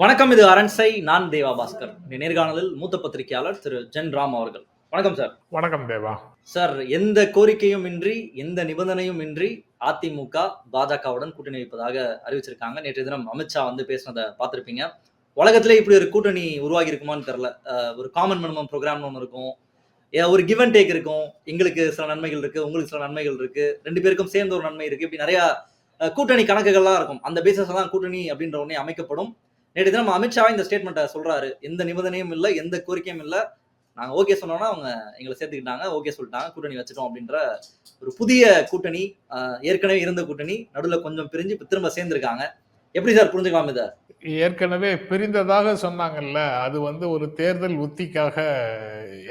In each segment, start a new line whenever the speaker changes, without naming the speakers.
வணக்கம் இது அரண்சை. நான் தேவா பாஸ்கர். நேர்காணலில் மூத்த பத்திரிகையாளர் திரு ஜென் ராம் அவர்கள். வணக்கம் சார்.
வணக்கம் தேவா.
சார் எந்த கோரிக்கையும் இன்றி எந்த நிபந்தனையும் இன்றி அதிமுக பாஜகவுடன் கூட்டணி வைப்பதாக அறிவிச்சிருக்காங்க. நேற்று தினம் அமித்ஷா வந்து பேசினதை பார்த்திருப்பீங்க. உலகத்திலே இப்படி ஒரு கூட்டணி உருவாகி இருக்குமான்னு தெரியல அஹ் ஒரு காமன் மினிமம் ப்ரோக்ராம்னு ஒன்று இருக்கும். ஒரு கிவ் அண்ட் டேக் இருக்கும். எங்களுக்கு சில நன்மைகள் இருக்கு உங்களுக்கு சில நன்மைகள் இருக்கு. ரெண்டு பேருக்கும் சேர்ந்து ஒரு நன்மை இருக்கு. இப்படி நிறைய கூட்டணி கணக்குகள்லாம் இருக்கும். அந்த பேசிஸ் தான் கூட்டணி அப்படின்ற ஒண்ணே அமைக்கப்படும். நேற்று தினம் அமித்ஷாவே இந்த ஸ்டேட்மெண்ட்டை சொல்றாரு. எந்த நிபந்தனையும் இல்லை எந்த கோரிக்கையும் இல்லை. நாங்கள் ஓகே சொன்னோம்னா அவங்க எங்களை சேர்த்துக்கிட்டாங்க ஓகே சொல்லிட்டாங்க கூட்டணி வச்சுட்டோம் அப்படின்ற ஒரு புதிய கூட்டணி ஏற்கனவே இருந்த கூட்டணி நடுவில் கொஞ்சம் பிரிஞ்சு இப்போ திரும்ப சேர்ந்துருக்காங்க. எப்படி சார் புரிஞ்சுக்கலாம் இதை?
ஏற்கனவே பிரிந்ததாக சொன்னாங்கல்ல அது வந்து ஒரு தேர்தல் உத்திக்காக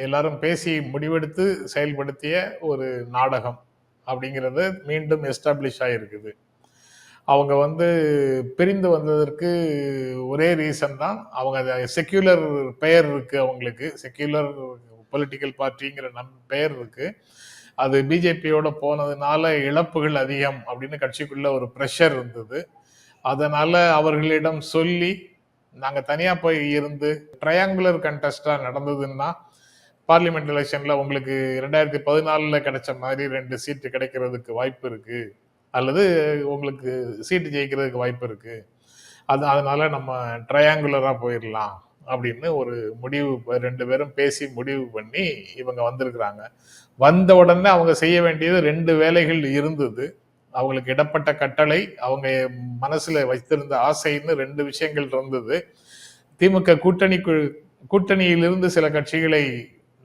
எல்லாரும் பேசி முடிவெடுத்து செயல்படுத்திய ஒரு நாடகம் அப்படிங்கிறது மீண்டும் எஸ்டாப்ளிஷ் ஆகிருக்குது அவங்க வந்து பிரிந்து வந்ததற்கு ஒரே ரீசன் தான். அவங்க செக்யூலர் பெயர் இருக்கு அவங்களுக்கு. செக்யூலர் பொலிட்டிக்கல் பார்ட்டிங்கிற நம் பெயர் இருக்கு. அது பிஜேபியோட போனதுனால இழப்புகள் அதிகம் அப்படின்னு கட்சிக்குள்ள ஒரு ப்ரெஷர் இருந்தது. அதனால அவர்களிடம் சொல்லி நாங்கள் தனியாக போய் இருந்து ட்ரையாங்குலர் கண்டெஸ்டாக நடந்ததுன்னா பார்லிமெண்ட் எலெக்ஷனில் உங்களுக்கு ரெண்டாயிரத்தி பதினாலில் கிடைச்ச மாதிரி ரெண்டு சீட்டு கிடைக்கிறதுக்கு வாய்ப்பு இருக்கு. அல்லது உங்களுக்கு சீட்டு ஜெயிக்கிறதுக்கு வாய்ப்பு இருக்கு. அது அதனால நம்ம ட்ரையாங்குலராக போயிடலாம் அப்படின்னு ஒரு முடிவு ரெண்டு பேரும் பேசி முடிவு பண்ணி இவங்க வந்திருக்கிறாங்க. வந்த உடனே அவங்க செய்ய வேண்டியது ரெண்டு வேலைகள் இருந்தது. அவங்களுக்கு இடப்பட்ட கட்டளை அவங்க மனசுல வைத்திருந்த ஆசைன்னு ரெண்டு விஷயங்கள் இருந்தது. திமுக கூட்டணி கூட்டணியிலிருந்து சில கட்சிகளை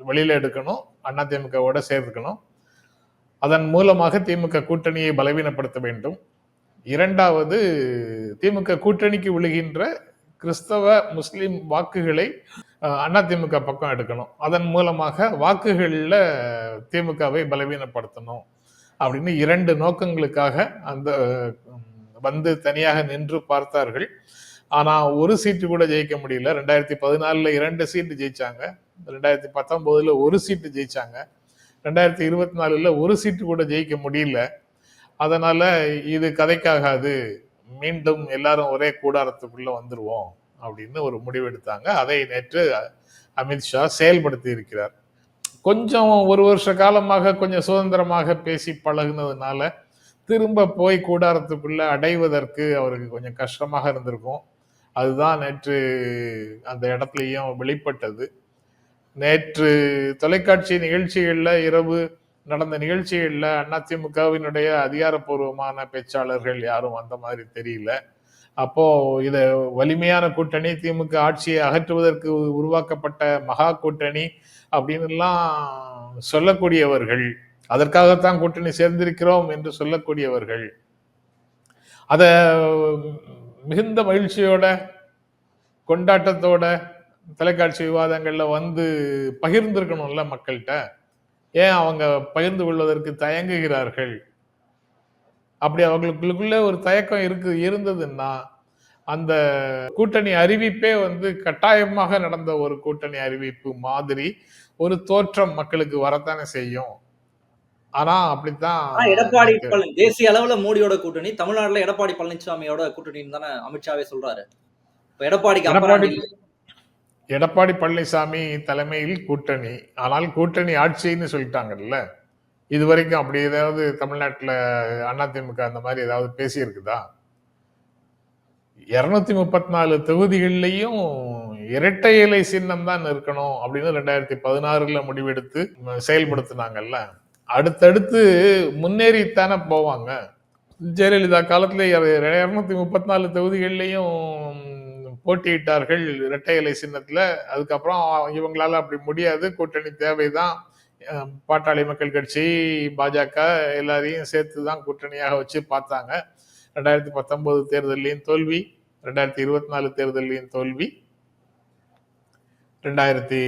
வெளியில எடுக்கணும் அதிமுகவோட சேர்த்துக்கணும். அதன் மூலமாக திமுக கூட்டணியை பலவீனப்படுத்த வேண்டும். இரண்டாவது திமுக கூட்டணிக்கு விழுகின்ற கிறிஸ்தவ முஸ்லிம் வாக்குகளை அண்ணா அதிமுக பக்கம் எடுக்கணும். அதன் மூலமாக வாக்குகளில் திமுகவை பலவீனப்படுத்தணும் அப்படின்னு இரண்டு நோக்கங்களுக்காக அந்த வந்து தனியாக நின்று பார்த்தார்கள். ஆனால் ஒரு சீட்டு கூட ஜெயிக்க முடியல. ரெண்டாயிரத்தி பதினாலில் இரண்டு சீட்டு ஜெயிச்சாங்க. ரெண்டாயிரத்தி பத்தொம்போதில் ஒரு சீட்டு ஜெயிச்சாங்க. ரெண்டாயிரத்தி இருபத்தி நாலுல ஒரு சீட்டு கூட ஜெயிக்க முடியல. அதனால இது கதைக்காகாது. மீண்டும் எல்லாரும் ஒரே கூடாரத்துக்குள்ள வந்துருவோம் அப்படின்னு ஒரு முடிவெடுத்தாங்க அதை நேற்று அமித்ஷா செயல்படுத்தி இருக்கிறார். கொஞ்சம் ஒரு வருஷ காலமாக கொஞ்சம் சுதந்திரமாக பேசி பழகுனதுனால திரும்ப போய் கூடாரத்துக்குள்ள அடைவதற்கு அவருக்கு கொஞ்சம் கஷ்டமாக இருந்திருக்கும். அதுதான் நேற்று அந்த இடத்துலையும் வெளிப்பட்டது. நேற்று தொலைக்காட்சி நிகழ்ச்சிகளில் இரவு நடந்த நிகழ்ச்சிகளில் அதிமுகவினுடைய அதிகாரப்பூர்வமான பேச்சாளர்கள் யாரும் வந்த மாதிரி தெரியல. அப்போ இத வலிமையான கூட்டணி திமுக ஆட்சியை அகற்றுவதற்கு உருவாக்கப்பட்ட மகா கூட்டணி அப்படின்னுலாம் சொல்லக்கூடியவர்கள் அதற்காகத்தான் கூட்டணி சேர்ந்திருக்கிறோம் என்று சொல்லக்கூடியவர்கள் அத மிகுந்த மகிழ்ச்சியோட கொண்டாட்டத்தோட தொலைக்காட்சி விவாதங்கள்ல வந்து பகிர்ந்திருக்கணும்ல மக்கள்கிட்ட? ஏன் அவங்க பகிர்ந்து கொள்வதற்கு தயங்குகிறார்கள்? அப்படி அவங்களுக்குள்ள ஒரு தயக்கம் இருக்கு இருந்ததுன்னா அந்த கூட்டணி அறிவிப்பே வந்து கட்டாயமாக நடந்த ஒரு கூட்டணி அறிவிப்பு மாதிரி ஒரு தோற்றம் மக்களுக்கு வரத்தானே செய்யும். ஆனா அப்படித்தான்
எடப்பாடி தேசிய அளவுல மோடியோட கூட்டணி தமிழ்நாட்டுல எடப்பாடி பழனிசாமியோட கூட்டணின்னு தானே அமித்ஷாவே சொல்றாரு. இப்ப எடப்பாடிக்கு
எடப்பாடி எடப்பாடி பழனிசாமி தலைமையில் கூட்டணி. ஆனால் கூட்டணி ஆட்சின்னு சொல்லிட்டாங்கல்ல? இது வரைக்கும் அப்படி ஏதாவது தமிழ்நாட்டில் அதிமுக அந்த மாதிரி ஏதாவது பேசியிருக்குதா? இரநூத்தி முப்பத்தி நாலு தொகுதிகள்லையும் இரட்டை இலை சின்னம் தான் இருக்கணும் அப்படின்னு ரெண்டாயிரத்தி பதினாறுல முடிவெடுத்து செயல்படுத்தினாங்கல்ல? அடுத்தடுத்து முன்னேறித்தானே போவாங்க. ஜெயலலிதா காலத்துல இரநூத்தி முப்பத்தி நாலு தொகுதிகள்லையும் போட்டியிட்டார்கள் இரட்டை இலை சின்னத்துல. அதுக்கப்புறம் இவங்களால அப்படி முடியாது. கூட்டணி தேவைதான். பாட்டாளி மக்கள் கட்சி பாஜக எல்லாரையும் சேர்த்து தான் கூட்டணியாக வச்சு பார்த்தாங்க. ரெண்டாயிரத்தி பத்தொன்பது தேர்தலையும் தோல்வி ரெண்டாயிரத்தி இருபத்தி நாலு தேர்தலையும் தோல்வி ரெண்டாயிரத்தி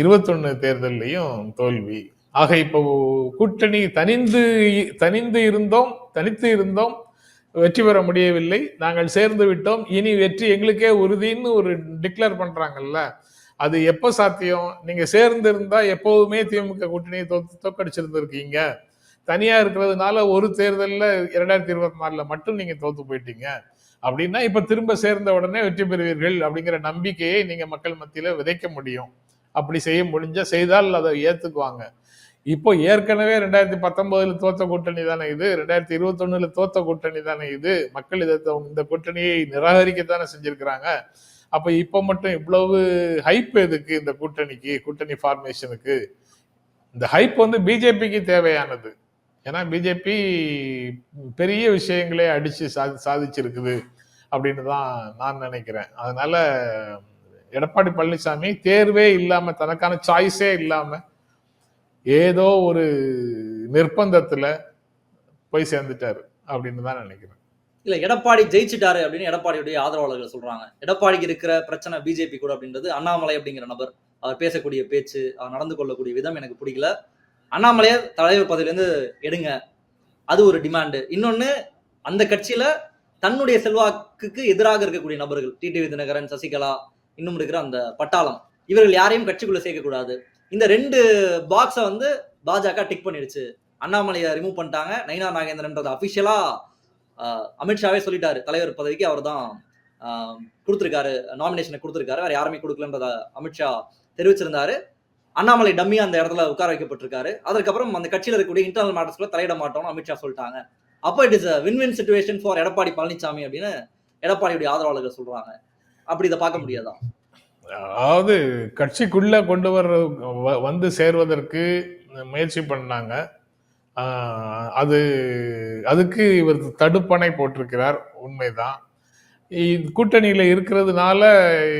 இருபத்தொன்னு தேர்தல்லையும் தோல்வி. ஆக இப்போ கூட்டணி தனிந்து தனிந்து இருந்தோம் தனித்து இருந்தோம். வெற்றி பெற முடியவில்லை. நாங்கள் சேர்ந்து விட்டோம். இனி வெற்றி எங்களுக்கே உறுதின்னு ஒரு டிக்ளேர் பண்றாங்கல்ல. அது எப்போ சாத்தியம்? நீங்க சேர்ந்து இருந்தா எப்போதுமே திமுக கூட்டணியை தோத்து தோக்கடிச்சிருந்திருக்கீங்க தனியா இருக்கிறதுனால ஒரு தேர்தலில் இரண்டாயிரத்தி இருபத்தி நாலுல மட்டும் நீங்க தோத்து போயிட்டீங்க. அப்படின்னா இப்ப திரும்ப சேர்ந்த உடனே வெற்றி பெறுவீர்கள் அப்படிங்கிற நம்பிக்கையை நீங்க மக்கள் மத்தியில விதைக்க முடியும். அப்படி செய்ய முடிஞ்சா செய்தால் அதை ஏத்துக்குவாங்க. இப்போ ஏற்கனவே ரெண்டாயிரத்தி பத்தொன்பதுல தோத்த கூட்டணி தானே இது ரெண்டாயிரத்தி இருபத்தி ஒண்ணுல தோத்த கூட்டணி தானே இது மக்கள் இதை இந்த கூட்டணியை நிராகரிக்கத்தானே செஞ்சிருக்கிறாங்க. அப்ப இப்ப மட்டும் இவ்வளவு ஹைப் எதுக்கு இந்த கூட்டணிக்கு கூட்டணி ஃபார்மேஷனுக்கு இந்த ஹைப் வந்து பிஜேபிக்கு தேவையானது. ஏன்னா பிஜேபி பெரிய விஷயங்களே அடிச்சு சாதி சாதிச்சிருக்குது அப்படின்னு தான் நான் நினைக்கிறேன். அதனால எடப்பாடி பழனிசாமி தேர்வே இல்லாம தனக்கான சாய்ஸே இல்லாமல் ஏதோ ஒரு நிர்பந்தத்துல போய் சேர்ந்துட்டாரு அப்படின்னு தான் நினைக்கிறேன்.
இல்ல எடப்பாடி ஜெயிச்சுட்டாரு அப்படின்னு எடப்பாடியுடைய ஆதரவாளர்கள் சொல்றாங்க. எடப்பாடிக்கு இருக்கிற பிரச்சனை பிஜேபி கூட அப்படின்றது அண்ணாமலை அப்படிங்கிற நபர் அவர் பேசக்கூடிய பேச்சு அவர் நடந்து கொள்ளக்கூடிய விதம் எனக்கு பிடிக்கல அண்ணாமலையை தலைவர் பதவியிலேருந்து எடுங்க. அது ஒரு டிமாண்டு இன்னொன்னு அந்த கட்சியில தன்னுடைய செல்வாக்குக்கு எதிராக இருக்கக்கூடிய நபர்கள் டிடிவி தினகரன் சசிகலா இன்னும் இருக்கிற அந்த பட்டாளம் இவர்கள் யாரையும் கட்சிக்குள்ள சேர்க்கக்கூடாது. இந்த ரெண்டு பாக்ஸை வந்து பாஜக டிக் பண்ணிடுச்சு. அண்ணாமலையை ரிமூவ் பண்ணிட்டாங்க. நைனா நாகேந்திரன்றது அஃபிஷியலாக அமித்ஷாவே சொல்லிட்டாரு. தலைவர் பதவிக்கு அவர் தான் கொடுத்துருக்காரு. நாமினேஷனை கொடுத்துருக்காரு. வேற யாருமே கொடுக்கலன்றத அமித்ஷா தெரிவிச்சிருந்தாரு. அண்ணாமலை டம்மி அந்த இடத்துல உட்கார வைக்கப்பட்டிருக்காரு. அதுக்கப்புறம் அந்த கட்சியில் இருக்கக்கூடிய இன்டர்னல் மேட்டர்ஸ்ல தலையிட மாட்டோம்னு அமித்ஷா சொல்லிட்டாங்க. அப்போ it is win win situation for Edappadi Palaniswami அப்படின்னு எடப்பாடியுடைய ஆதரவாளர்கள் சொல்றாங்க. அப்படி இதை பார்க்க முடியாதா?
அதாவது கட்சிக்குள்ள கொண்டு வர்ற வ- வந்து சேர்வதற்கு முயற்சி பண்ணாங்க. அது அதுக்கு இவர் தடுப்பணை போட்டிருக்கிறார் உண்மைதான். கூட்டணியில் இருக்கிறதுனால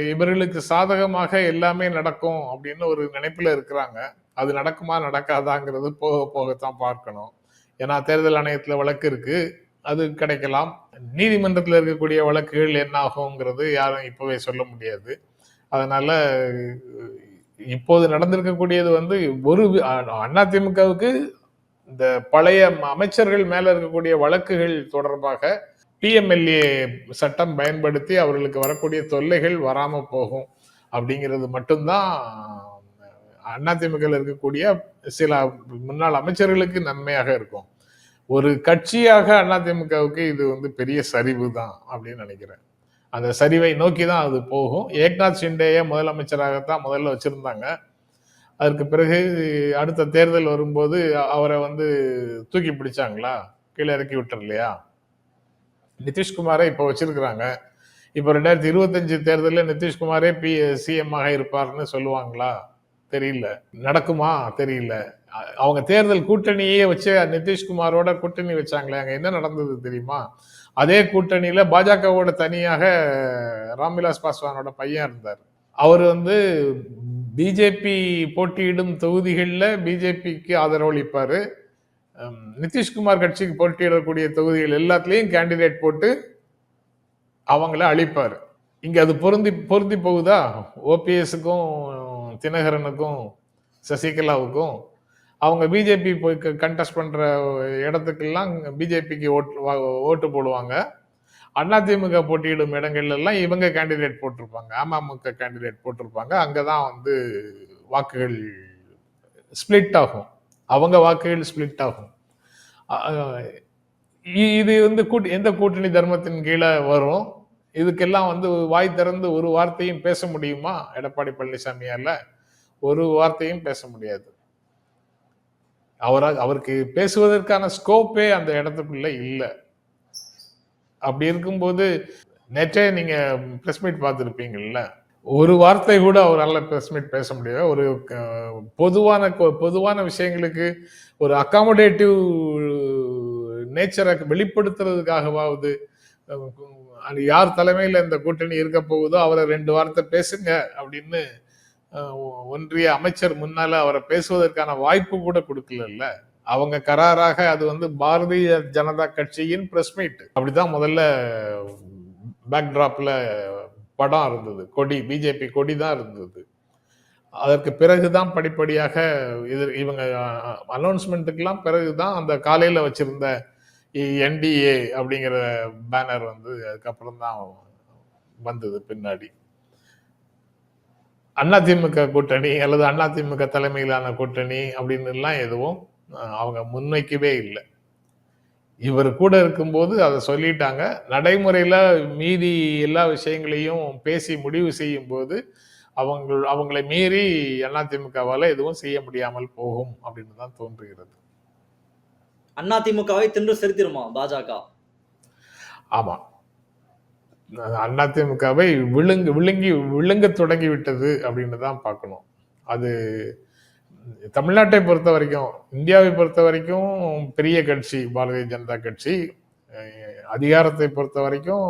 இவர்களுக்கு சாதகமாக எல்லாமே நடக்கும் அப்படின்னு ஒரு நினைப்பில் இருக்கிறாங்க. அது நடக்குமா நடக்காதாங்கிறது போக போகத்தான் பார்க்கணும். ஏன்னா தேர்தல் ஆணையத்தில் வழக்கு இருக்கு. அது கிடைக்கலாம். நீதிமன்றத்தில் இருக்கக்கூடிய வழக்குகள் என்ன ஆகுங்கிறது யாரும் இப்போவே சொல்ல முடியாது. அதனால இப்போது நடந்திருக்கக்கூடியது வந்து ஒரு அதிமுகவுக்கு இந்த பழைய அமைச்சர்கள் மேல இருக்கக்கூடிய வழக்குகள் தொடர்பாக பிஎம்எல்ஏ சட்டம் பயன்படுத்தி அவர்களுக்கு வரக்கூடிய தொல்லைகள் வராம போகும் அப்படிங்கிறது மட்டும்தான் அதிமுக இருக்கக்கூடிய சில முன்னாள் அமைச்சர்களுக்கு நன்மையாக இருக்கும். ஒரு கட்சியாக அதிமுகவுக்கு இது வந்து பெரிய சரிவு தான் அப்படின்னு நினைக்கிறேன். அந்த சரிவை நோக்கி தான் அது போகும். ஏக்நாத் ஷிண்டேயே முதலமைச்சராகத்தான் முதல்ல வச்சிருந்தாங்க. அதற்கு பிறகு அடுத்த தேர்தல் வரும்போது அவரை வந்து தூக்கி பிடிச்சாங்களா? கீழே இறக்கி விட்டுறலையா? இல்லையா நிதிஷ்குமாரை இப்போ வச்சிருக்கிறாங்க. இப்போ ரெண்டாயிரத்தி இருபத்தஞ்சு தேர்தலில் நிதிஷ்குமாரே பி சிஎம் ஆக இருப்பார்னு சொல்லுவாங்களா? தெரியல. நடக்குமா? தெரியல. அவங்க தேர்தல் கூட்டணியே வச்சு நிதிஷ்குமாரோட கூட்டணி வச்சாங்களே. அங்கே என்ன நடந்தது தெரியுமா? அதே கூட்டணியில் பாஜகவோட தனியாக ராம்விலாஸ் பாஸ்வானோட பையன் இருந்தார். அவர் வந்து பிஜேபி போட்டியிடும் தொகுதிகளில் பிஜேபிக்கு ஆதரவளிப்பார். நிதிஷ்குமார் கட்சிக்கு போட்டியிடக்கூடிய தொகுதிகள் எல்லாத்துலேயும் கேண்டிடேட் போட்டு அவங்கள அழிப்பார். இங்கே அது பொருந்தி பொருந்தி போகுதா? ஓபிஎஸுக்கும் தினகரனுக்கும் சசிகலாவுக்கும் அவங்க பிஜேபி போய் கண்டெஸ்ட் பண்ற இடத்துக்கெல்லாம் பிஜேபிக்கு ஓட்டு வா- ஓட்டு போடுவாங்க. அதிமுக போட்டியிடும் இடங்கள்ல எல்லாம் இவங்க கேண்டிடேட் போட்டிருப்பாங்க. அமமுக கேண்டிடேட் போட்டிருப்பாங்க. அங்கதான் வந்து வாக்குகள் ஸ்பிளிட் ஆகும். அவங்க வாக்குகள் ஸ்பிளிட் ஆகும். இது வந்து கூட்டு எந்த கூட்டணி தர்மத்தின் கீழே வரும்? இதுக்கெல்லாம் வந்து வாய் திறந்து ஒரு வார்த்தையும் பேச முடியுமா? எடப்பாடி பழனிசாமியால ஒரு வார்த்தையும் பேச முடியாது. அவரால் அவருக்கு பேசுவதற்கான ஸ்கோப்பே அந்த இடத்துக்குள்ள இல்லை. அப்படி இருக்கும்போது நேற்றே நீங்க பிரஸ் மீட் பார்த்துருப்பீங்கல்ல? ஒரு வார்த்தை கூட அவரால் பிரஸ் மீட் பேச முடியாது. ஒரு பொதுவான பொதுவான விஷயங்களுக்கு ஒரு அக்காமடேட்டிவ் நேச்சரை வெளிப்படுத்துறதுக்காகவாவது யார் தலைமையில் இந்த கூட்டணி இருக்க போகுதோ அவரை ரெண்டு வார்த்தை பேசுங்க அப்படின்னு ஒன்றிய அமைச்சர் முன்னால அவரை பேசுவதற்கான வாய்ப்பு கூட கொடுக்கலல்ல. அவங்க கராராக அது வந்து பாரதிய ஜனதா கட்சியின் பிரஸ் மீட் அப்படிதான் முதல்ல பேக்டிராப்ல படம் இருந்தது. கொடி பிஜேபி கொடி தான் இருந்தது. அதற்கு பிறகுதான் படிப்படியாக இது இவங்க அனௌன்ஸ்மெண்ட்டுக்கெல்லாம் பிறகுதான் அந்த காலையில வச்சிருந்த என்டிஏ அப்படிங்கிற பேனர் வந்து அதுக்கப்புறம் தான் வந்தது பின்னாடி. அதிமுக கூட்டணி அல்லது அதிமுக தலைமையிலான கூட்டணி அப்படின்னு எல்லாம் எதுவும் அவங்க முன்வைக்கவே இல்லை. இவர் கூட இருக்கும்போது அதை சொல்லிட்டாங்க. நடைமுறையில மீதி எல்லா விஷயங்களையும் பேசி முடிவு செய்யும் போது அவங்க அவங்களை மீறி அதிமுகவால எதுவும் செய்ய முடியாமல் போகும் அப்படின்னு தான் தோன்றுகிறது.
அதிமுகவை தின்று செலுத்திடுமா பாஜக?
ஆமா அதிமுகவை விழுங்கு விழுங்கி விழுங்க தொடங்கி விட்டது அப்படின்னு தான் பார்க்கணும். அது தமிழ்நாட்டை பொறுத்த வரைக்கும் இந்தியாவை பொறுத்த வரைக்கும் பெரிய கட்சி பாரதிய ஜனதா கட்சி அதிகாரத்தை பொறுத்த வரைக்கும்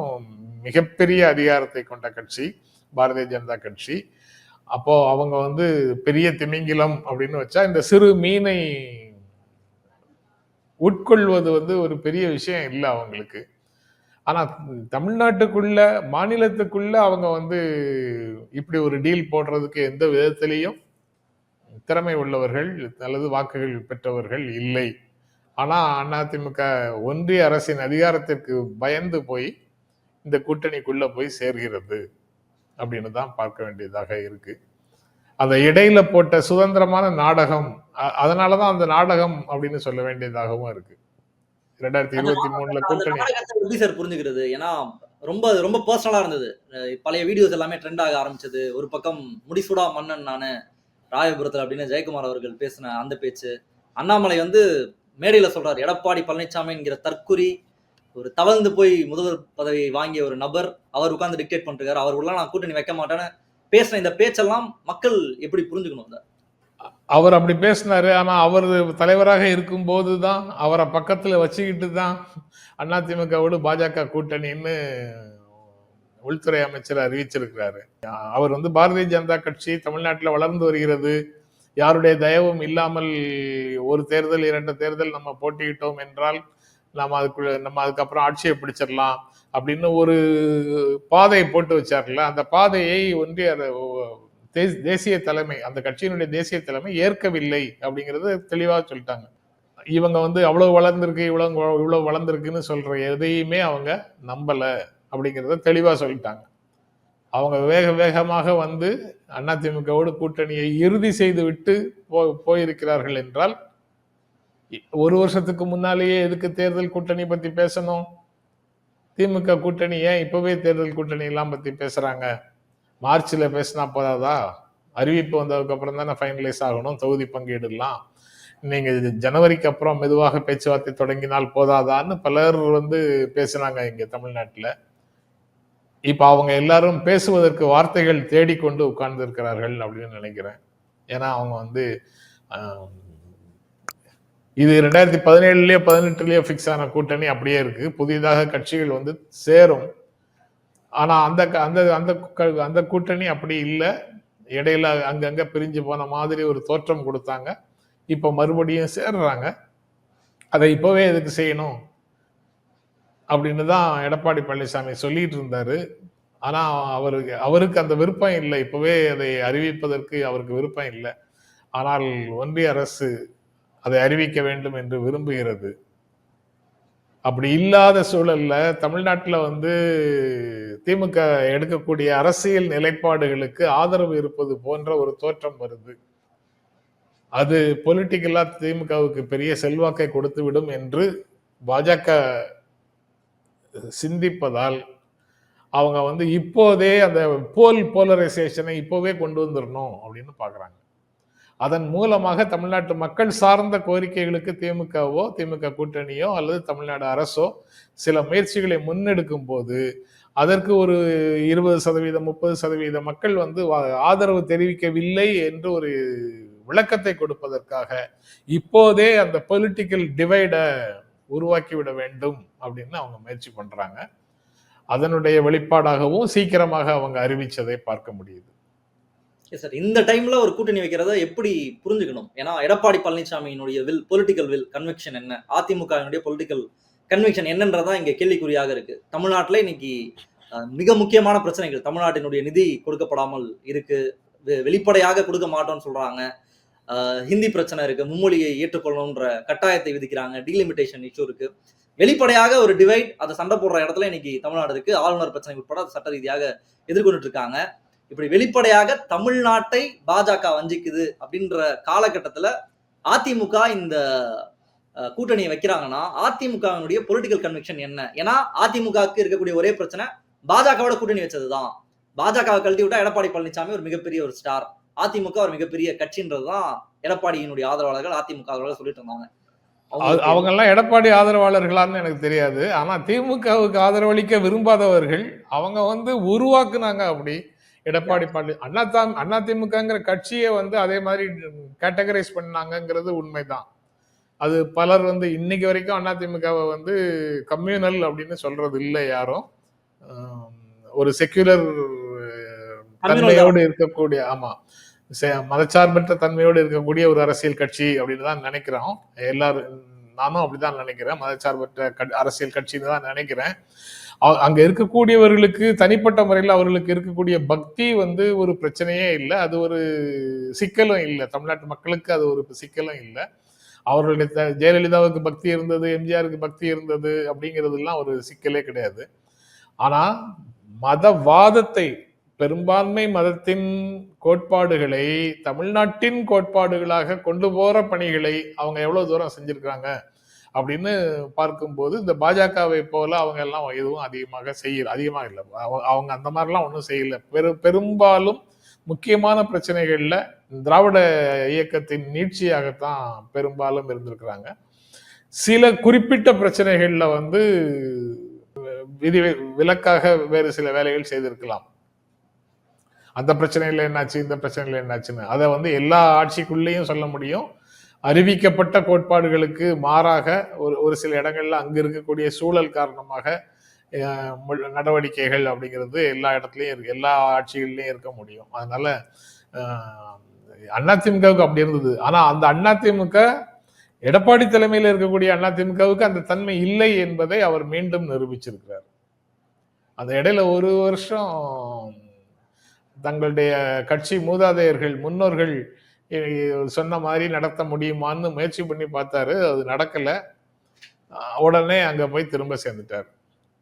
மிகப்பெரிய அதிகாரத்தை கொண்ட கட்சி பாரதிய ஜனதா கட்சி. அப்போ அவங்க வந்து பெரிய திமிங்கிலம் அப்படின்னு வச்சா இந்த சிறு மீனை உட்கொள்வது வந்து ஒரு பெரிய விஷயம் இல்லை அவங்களுக்கு. ஆனால் தமிழ்நாட்டுக்குள்ள மாநிலத்துக்குள்ள அவங்க வந்து இப்படி ஒரு டீல் போடுறதுக்கு எந்த விதத்திலையும் திறமை உள்ளவர்கள் அல்லது வாக்குகள் பெற்றவர்கள் இல்லை. ஆனால் அதிமுக ஒன்றிய அரசின் அதிகாரத்திற்கு பயந்து போய் இந்த கூட்டணிக்குள்ள போய் சேர்கிறது அப்படின்னு தான் பார்க்க வேண்டியதாக இருக்கு. அந்த இடையில போட்ட சுதந்திரமான நாடகம் அ- அதனாலதான் அந்த நாடகம் அப்படின்னு சொல்ல வேண்டியதாகவும் இருக்கு. ரெண்டாயிரத்தி இருபத்தி மூணுல கூட்டணி.
சார் புரிஞ்சுக்கிறது? ஏன்னா ரொம்ப ரொம்ப பர்சனலா இருந்தது. பழைய வீடியோஸ் எல்லாமே ட்ரெண்ட் ஆக ஆரம்பிச்சது. ஒரு பக்கம் முடிசூடா மன்னன் நானு ராயபுரத்துல அப்படின்னு ஜெயக்குமார் அவர்கள் பேசின அந்த பேச்சு. அண்ணாமலை வந்து மேடையில சொல்றாரு எடப்பாடி பழனிசாமி என்கிற தற்குறி ஒரு தவழ்ந்து போய் முதல்வர் பதவி வாங்கிய ஒரு நபர் அவர் உட்கார்ந்து டிக்டேட் பண்ணிருக்காரு அவர் உள்ள நான் கூட்டணி வைக்க மாட்டேன்னு பேசின இந்த பேச்செல்லாம் மக்கள் எப்படி புரிஞ்சுக்கணும் இதை?
அவர் அப்படி பேசினார். ஆனா அவர் தலைவராக இருக்கும்போது தான் அவரை பக்கத்தில் வச்சுக்கிட்டு தான் அதிமுகவோடு பாஜக கூட்டணின்னு உள்துறை அமைச்சர் அறிவிச்சிருக்கிறாரு. அவர் வந்து பாரதிய ஜனதா கட்சி தமிழ்நாட்டில் வளர்ந்து வருகிறது. யாருடைய தயவும் இல்லாமல் ஒரு தேர்தல் இரண்டு தேர்தல் நம்ம போட்டியிட்டோம் என்றால் நம்ம அதுக்குள்ள நம்ம அதுக்கப்புறம் ஆட்சியை பிடிச்சிடலாம் அப்படின்னு ஒரு பாதையை போட்டு வச்சார்ல. அந்த பாதையை ஒன்றிய தேசிய தலைமை அந்த கட்சியினுடைய தேசிய தலைமை ஏற்கவில்லை அப்படிங்கிறத தெளிவாக சொல்லிட்டாங்க. இவங்க வந்து அவ்வளவு வளர்ந்துருக்கு இவ்வளவு இவ்வளவு வளர்ந்துருக்குன்னு சொல்ற எதையுமே அவங்க நம்பல அப்படிங்கிறத தெளிவாக சொல்லிட்டாங்க. அவங்க வேக வேகமாக வந்து அதிமுகவோடு கூட்டணியை இறுதி செய்து விட்டு போ போயிருக்கிறார்கள் என்றால் ஒரு வருஷத்துக்கு முன்னாலேயே எதுக்கு தேர்தல் கூட்டணி பத்தி பேசணும்? திமுக கூட்டணி ஏன் இப்பவே தேர்தல் கூட்டணி எல்லாம் பத்தி பேசுறாங்க? மார்ச்ல பேசினா போதாதா? அறிவிப்பு வந்ததுக்கு அப்புறம் தானே ஃபைனலைஸ் ஆகணும் தொகுதி பங்கீடுலாம் நீங்க ஜனவரிக்கு அப்புறம் மெதுவாக பேச்சுவார்த்தை தொடங்கினால் போதாதான்னு பலர் வந்து பேசினாங்க இங்க தமிழ்நாட்டில். இப்ப அவங்க எல்லாரும் பேசுவதற்கு வார்த்தைகள் தேடிக்கொண்டு உட்கார்ந்து இருக்கிறார்கள் அப்படின்னு நினைக்கிறேன். ஏன்னா அவங்க வந்து இது ரெண்டாயிரத்தி பதினேழுலயோ பதினெட்டுலயோ ஃபிக்ஸ் ஆன கூட்டணி அப்படியே இருக்கு. புதிதாக கட்சிகள் வந்து சேரும். ஆனால் அந்த க- அந்த அந்த அந்த கூட்டணி அப்படி இல்லை. இடையில அங்கங்கே பிரிஞ்சு போன மாதிரி ஒரு தோற்றம் கொடுத்தாங்க. இப்போ மறுபடியும் சேர்றாங்க. அதை இப்போவே எதுக்கு செய்யணும்? அப்படின்னு தான் எடப்பாடி பழனிசாமி சொல்லிட்டு இருந்தாரு. ஆனால் அவருக்கு அவருக்கு அந்த விருப்பம் இல்லை. இப்போவே அதை அறிவிப்பதற்கு அவருக்கு விருப்பம் இல்லை. ஆனால் ஒன்றிய அரசு அதை அறிவிக்க வேண்டும் என்று விரும்புகிறது. அப்படி இல்லாத சூழலில் தமிழ்நாட்டில் வந்து திமுக எடுக்கக்கூடிய அரசியல் நிலைப்பாடுகளுக்கு ஆதரவு இருப்பது போன்ற ஒரு தோற்றம் வருது. அது பொலிட்டிக்கலா திமுகவுக்கு பெரிய செல்வாக்கை கொடுத்து விடும் என்று பாஜக சிந்திப்பதால் அவங்க வந்து இப்போதே அந்த போல் போலரைசேஷனை இப்போவே கொண்டு வந்துடணும் அப்படின்னு பார்க்குறாங்க. அதன் மூலமாக தமிழ்நாட்டு மக்கள் சார்ந்த கோரிக்கைகளுக்கு திமுகவோ திமுக கூட்டணியோ அல்லது தமிழ்நாடு அரசோ சில முயற்சிகளை முன்னெடுக்கும் போது அதற்கு ஒரு இருபது சதவீதம் முப்பது சதவீத மக்கள் வந்து ஆதரவு தெரிவிக்கவில்லை என்று ஒரு விளக்கத்தை கொடுப்பதற்காக இப்போதே அந்த பொலிட்டிக்கல் டிவைடை உருவாக்கி விட வேண்டும் அப்படின்னு அவங்க முயற்சி பண்றாங்க. அதனுடைய வெளிப்பாடாகவும் சீக்கிரமாக அவங்க அறிவிச்சதை பார்க்க முடியுது.
சார் இந்த டைம்ல ஒரு கூட்டணி வைக்கிறத எப்படி புரிஞ்சுக்கணும்? ஏன்னா எடப்பாடி பழனிசாமியினுடைய வில் பொலிட்டிக்கல் வில் கன்வெக்ஷன் என்ன? அதிமுகவினுடைய பொலிட்டிக்கல் கன்வெக்ஷன் என்னன்றதான் இங்க கேள்விக்குறியாக இருக்கு. தமிழ்நாட்டில் இன்னைக்கு மிக முக்கியமான பிரச்சனைகள். தமிழ்நாட்டினுடைய நிதி கொடுக்கப்படாமல் இருக்கு. வெ- வெளிப்படையாக கொடுக்க மாட்டோம்னு சொல்றாங்க. ஹிந்தி பிரச்சனை இருக்கு. மும்மொழியை ஏற்றுக்கொள்ளணுன்ற கட்டாயத்தை விதிக்கிறாங்க. டீலிமிட்டேஷன் இஷ்யூ இருக்கு. வெளிப்படையாக ஒரு டிவைட் அதை சண்டை போடுற இடத்துல இன்னைக்கு தமிழ்நாடு இருக்கு. ஆளுநர் பிரச்சனை உட்பட சட்ட ரீதியாக எதிர்கொண்டுட்டு இருக்காங்க. இப்படி வெளிப்படையாக தமிழ்நாட்டை பாஜக வஞ்சிக்குது அப்படின்ற காலகட்டத்தில் அதிமுக இந்த கூட்டணியை வைக்கிறாங்கன்னா அதிமுகவினுடைய பொலிட்டிக்கல் கன்விக்ஷன் என்ன? ஏன்னா அதிமுகவுக்கு இருக்கக்கூடிய ஒரே பிரச்சனை பாஜகவோட கூட்டணி வச்சது தான் பாஜகவை கழட்டி விட்டா எடப்பாடி பழனிசாமி ஒரு மிகப்பெரிய ஒரு ஸ்டார் அதிமுக ஒரு மிகப்பெரிய கட்சின்றது தான் எடப்பாடியினுடைய ஆதரவாளர்கள் அதிமுக ஆதரவாளர்கள் சொல்லிட்டு இருந்தாங்க.
அவங்க எல்லாம் எடப்பாடி ஆதரவாளர்களான்னு எனக்கு தெரியாது. ஆனா திமுகவுக்கு ஆதரவளிக்க விரும்பாதவர்கள் அவங்க வந்து உருவாக்குனாங்க அப்படி. எடப்பாடி பழனி அண்ணா தாம் அண்ணா திமுகங்கிற கட்சியை வந்து அதே மாதிரி கேட்டகரைஸ் பண்ணாங்கங்கிறது உண்மைதான். அது பலர் வந்து இன்னைக்கு வரைக்கும் அண்ணா திமுகவை வந்து கம்யூனல் அப்படின்னு சொல்றது இல்லை யாரும். ஒரு செக்யுலர் தன்மையோடு இருக்கக்கூடிய ஆமா மதச்சார்பற்ற தன்மையோடு இருக்கக்கூடிய ஒரு அரசியல் கட்சி அப்படின்னு தான் நினைக்கிறோம். எல்லாரும் நானும் அப்படிதான் நினைக்கிறேன். மதச்சார்பற்ற கட்- அரசியல் கட்சின்னு தான் நினைக்கிறேன். அங்க இருக்கக்கூடியவர்களுக்கு தனிப்பட்ட முறையில் அவர்களுக்கு இருக்கக்கூடிய பக்தி வந்து ஒரு பிரச்சனையே இல்லை. அது ஒரு சிக்கலும் இல்லை. தமிழ்நாட்டு மக்களுக்கு அது ஒரு சிக்கலும் இல்லை. அவர்களுடைய த- ஜெயலலிதாவுக்கு பக்தி இருந்தது எம்ஜிஆருக்கு பக்தி இருந்தது அப்படிங்கிறதுலாம் ஒரு சிக்கலே கிடையாது. ஆனா மதவாதத்தை பெரும்பான்மை மதத்தின் கோட்பாடுகளை தமிழ்நாட்டின் கோட்பாடுகளாக கொண்டு போகிற பணிகளை அவங்க எவ்வளோ தூரம் செஞ்சுருக்கிறாங்க அப்படின்னு பார்க்கும்போது இந்த பாஜகவை போல அவங்க எல்லாம் எதுவும் அதிகமாக செய்யல அதிகமாக இல்லை. அவ- அவங்க அந்த மாதிரிலாம் ஒன்றும் செய்யல. பெரு பெரும்பாலும் முக்கியமான பிரச்சனைகளில் திராவிட இயக்கத்தின் நீட்சியாகத்தான் பெரும்பாலும் இருந்திருக்கிறாங்க. சில குறிப்பிட்ட பிரச்சனைகளில் வந்து விதி விலக்காக வேறு சில வேலைகள் செய்திருக்கலாம். அந்த பிரச்சனையில் என்னாச்சு இந்த பிரச்சனையில் என்னாச்சுன்னு. அதை வந்து எல்லா ஆட்சிக்குள்ளேயும் சொல்ல முடியும். அறிவிக்கப்பட்ட கோட்பாடுகளுக்கு மாறாக ஒரு ஒரு சில இடங்கள்ல அங்கே இருக்கக்கூடிய சூழல் காரணமாக மு- நடவடிக்கைகள் அப்படிங்கிறது எல்லா இடத்துலையும் இருக்கு. எல்லா ஆட்சிகள்லையும் இருக்க முடியும். அதனால அதிமுகவுக்கு அப்படி இருந்தது. ஆனால் அந்த அதிமுக எடப்பாடி தலைமையில் இருக்கக்கூடிய அதிமுகவுக்கு அந்த தன்மை இல்லை என்பதை அவர் மீண்டும் நிரூபிச்சிருக்கிறார். அந்த இடையில ஒரு வருஷம் தங்களுடைய கட்சி மூதாதையர்கள் முன்னோர்கள் சொன்ன மாதிரி நடத்த முடியுமான்னு முயற்சி பண்ணி பார்த்தாரு. அது நடக்கலை. உடனே அங்கே போய் திரும்ப சேர்ந்துட்டார்.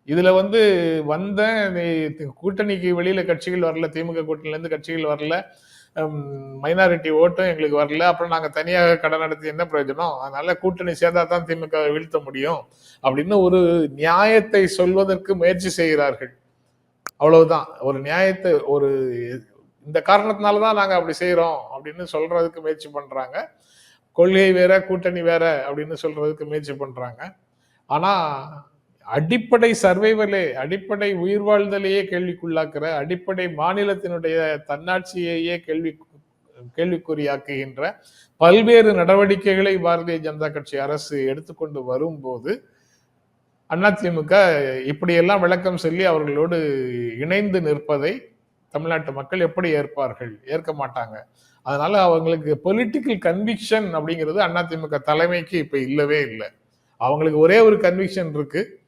இதில் வந்து வந்த நீ- கூட்டணிக்கு வெளியில் கட்சிகள் வரல திமுக கூட்டணிலேருந்து கட்சிகள் வரல மைனாரிட்டி ஓட்டும் எங்களுக்கு வரல அப்புறம் நாங்கள் தனியாக கடன் நடத்தி என்ன பிரயோஜனம்? அதனால கூட்டணி சேர்ந்தா தான் திமுக வீழ்த்த முடியும் அப்படின்னு ஒரு நியாயத்தை சொல்வதற்கு முயற்சி செய்கிறார்கள். அவ்வளவுதான். ஒரு நியாயத்தை ஒரு இந்த காரணத்தினால தான் நாங்கள் அப்படி செய்கிறோம் அப்படின்னு சொல்றதுக்கு முயற்சி பண்ணுறாங்க கொள்கை வேற கூட்டணி வேற அப்படின்னு சொல்றதுக்கு முயற்சி பண்ணுறாங்க ஆனால் அடிப்படை சர்வைவலே அடிப்படை உயிர் வாழ்தலையே கேள்விக்குள்ளாக்குற அடிப்படை மாநிலத்தினுடைய தன்னாட்சியையே கேள்வி கேள்விக்குறியாக்குகின்ற பல்வேறு நடவடிக்கைகளை பாரதிய ஜனதா கட்சி அரசு எடுத்துக்கொண்டு வரும்போது அதிமுக இப்படியெல்லாம் விளக்கம் சொல்லி அவர்களோடு இணைந்து நிற்பதை தமிழ்நாட்டு மக்கள் எப்படி ஏற்பார்கள்? ஏற்க மாட்டாங்க. அதனால அவங்களுக்கு பொலிட்டிக்கல் கன்விக்ஷன் அப்படிங்கிறது அதிமுக தலைமைக்கு இப்ப இல்லவே இல்லை. அவங்களுக்கு ஒரே ஒரு கன்விக்ஷன் இருக்கு.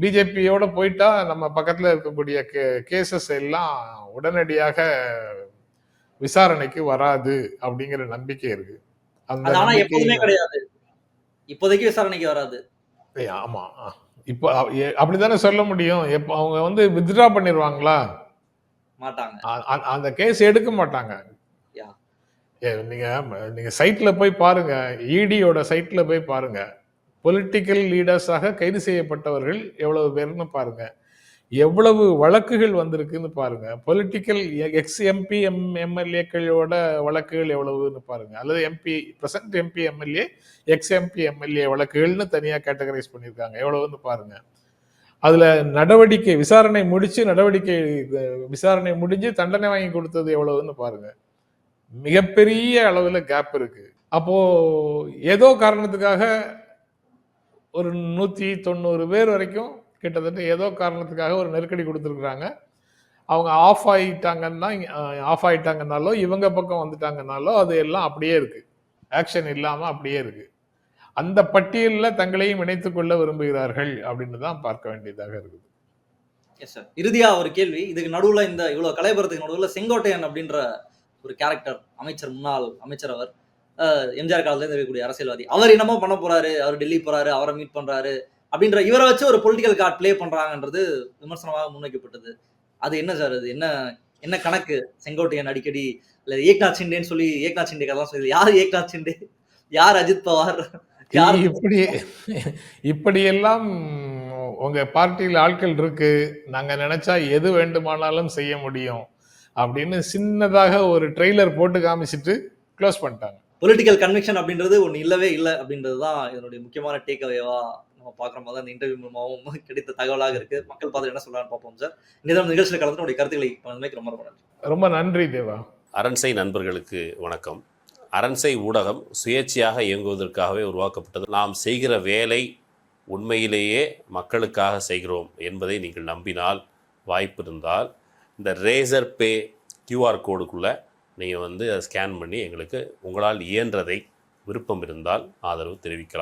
பிஜேபியோட போயிட்டா நம்ம பக்கத்துல இருக்கக்கூடிய கேசஸ் எல்லாம் உடனடியாக விசாரணைக்கு வராது அப்படிங்கிற நம்பிக்கை இருக்கு. அந்த
கிடையாது. இப்போதைக்கு விசாரணைக்கு வராது.
ஏய், ஆமா ஆ. இப்போ அ- எ- அப்படித்தானே சொல்ல முடியும்? எப்போ அவங்க வந்து வித்ட்ரா பண்ணிடுவாங்களா
மாட்டாங்க.
அந்த கேஸ் எடுக்க மாட்டாங்க.
Yeah.
ஏ, நீங்க நீங்க சைட்ல போய் பாருங்க. இடியோட சைட்ல போய் பாருங்க. பொலிட்டிக்கல் லீடர்ஸாக கைது செய்யப்பட்டவர்கள் எவ்வளவு பேர்னு பாருங்க. எவ்வளவு வழக்குகள் வந்திருக்குன்னு பாருங்க. பொலிட்டிக்கல் எக்ஸ் எம்பி எம் எம்எல்ஏக்களோட வழக்குகள் எவ்வளவுன்னு பாருங்க. அல்லது MP present MP MLA ex MP MLA வழக்குகள்னு தனியாக கேட்டகரைஸ் பண்ணியிருக்காங்க. எவ்வளவுன்னு பாருங்க. அதுல நடவடிக்கை விசாரணை முடிச்சு நடவடிக்கை விசாரணை முடிஞ்சு தண்டனை வாங்கி கொடுத்தது எவ்வளவுன்னு பாருங்க. மிகப்பெரிய அளவுல கேப் இருக்கு. அப்போ ஏதோ காரணத்துக்காக ஒரு நூத்தி தொண்ணூறு பேர் வரைக்கும் கிட்டத்தட்ட ஏதோ காரணத்துக்காக ஒரு நெருக்கடி கொடுத்துருக்குறாங்க. அவங்க ஆஃப் ஆயிட்டாங்கன்னா ஆஃப் ஆகிட்டாங்கனாலோ இவங்க பக்கம் வந்துட்டாங்கனாலோ அது எல்லாம் அப்படியே இருக்கு. ஆக்ஷன் இல்லாமல் அப்படியே இருக்கு. அந்த பட்டியலில் தங்களையும் இணைத்துக் கொள்ள விரும்புகிறார்கள் அப்படின்னு தான் பார்க்க வேண்டியதாக இருக்குது.
எஸ் சார் இறுதியாக ஒரு கேள்வி. இதுக்கு நடுவில் இந்த இவ்வளோ கலைபுரத்துக்கு நடுவில் செங்கோட்டையன் அப்படின்ற ஒரு கேரக்டர் அமைச்சர் முன்னாள் அமைச்சர் அவர் எம்ஜிஆர் காலத்துல இருக்கக்கூடிய அரசியல்வாதி. அவர் என்னமோ பண்ண போறாரு அவர் டெல்லி போறாரு அவரை மீட் பண்றாரு அப்படின்ற இவரை வச்சு ஒரு பொலிட்டிக்கல் கார்டு ப்ளே பண்றாங்கன்றது விமர்சனமாக முன்வைக்கப்பட்டது. அது என்ன சார்? அது என்ன என்ன கணக்கு? செங்கோட்டையன் அடிக்கடி இல்ல ஏக்நாத் ஷிண்டேன்னு சொல்லி ஏக்நாத் ஷிண்டே கதை சொல்லி யார் ஏக்நாத் ஷிண்டே? யார் அஜித் பவார்? யார்?
இப்படி இப்படியெல்லாம் உங்க பார்ட்டியில் ஆட்கள் இருக்கு. நாங்க நினைச்சா எது வேண்டுமானாலும் செய்ய முடியும் அப்படின்னு சின்னதாக ஒரு ட்ரெய்லர் போட்டு காமிச்சிட்டு க்ளோஸ் பண்ணிட்டாங்க.
பொலிட்டிக்கல் கன்விக்ஷன் அப்படின்றது ஒண்ணு இல்லவே இல்லை அப்படின்றது தான் இதனுடைய முக்கியமான டேக் அவேவா நம்ம பார்க்குற மாதிரி அந்த இன்டர்வியூ மூலமாகவும் கிடைத்த தகவலாக இருக்கு. மக்கள் பார்த்து என்ன சொல்றான்னு பார்ப்போம் சார். இந்த நிகழ்ச்சியில் கலந்து உடைய கருத்துக்களை பகிர்ந்தமைக்கு ரொம்ப ரொம்ப நன்றி.
ரொம்ப நன்றி தேவா.
அரண்சை நண்பர்களுக்கு வணக்கம். அரண்சை ஊடகம் சுயேட்சையாக இயங்குவதற்காகவே உருவாக்கப்பட்டது. நாம் செய்கிற வேலை உண்மையிலேயே மக்களுக்காக செய்கிறோம் என்பதை நீங்கள் நம்பினால் வாய்ப்பு இருந்தால் இந்த ரேசர் பே கியூஆர் கோடுக்குள்ளே நீங்கள் வந்து அதை ஸ்கேன் பண்ணி எங்களுக்கு உங்களால் இயன்றதை விருப்பம் இருந்தால் ஆதரவு தெரிவிக்கலாம்.